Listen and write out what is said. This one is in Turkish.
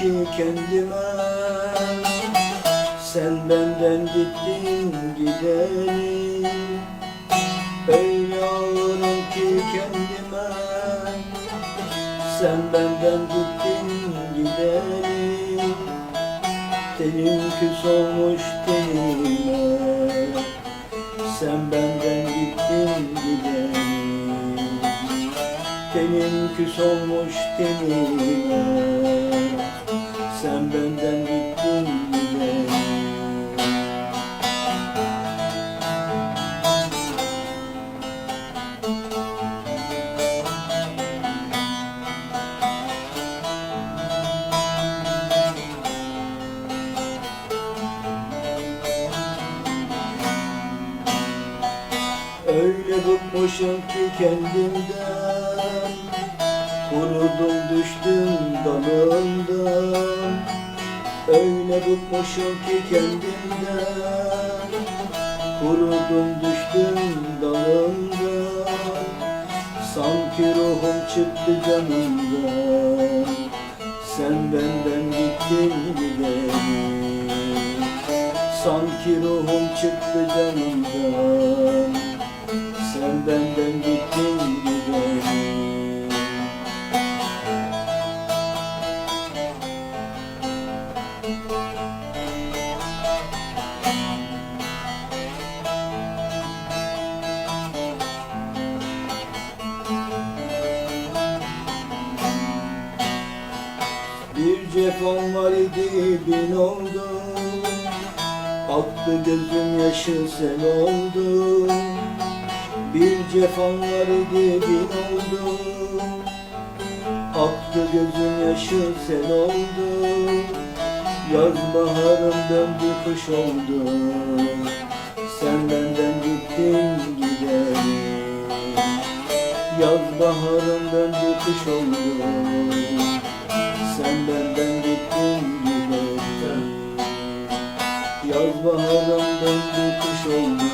ki kendime. Sen benden gittin gideri Öyle ağlarım ki kendime. Sen benden gittin gideri Tenim küs olmuş tenime Sen benden gittin gideri Tenim küs olmuş tenime Sen benden gittin gideri Öyle bıkmışım ki kendimden Kurudum düştüm dalından. Öyle bıkmışım ki kendimden. Kurudum düştüm dalından. Sanki ruhum çıktı canımdan. Sen benden gittin gidelim Sanki ruhum çıktı canımdan. Sen benden gittin Bir cefam var idi bin oldu. Aktı gözüm yaşı sel oldu. Bir cefam var idi bin oldu. Aktı gözüm yaşı sel oldu Yaz baharım döndü kış oldu. Sen benden gittin gidelim. Yaz baharım döndü kış oldu. Sen benden gittin gidelim. Yaz baharım döndü kış oldu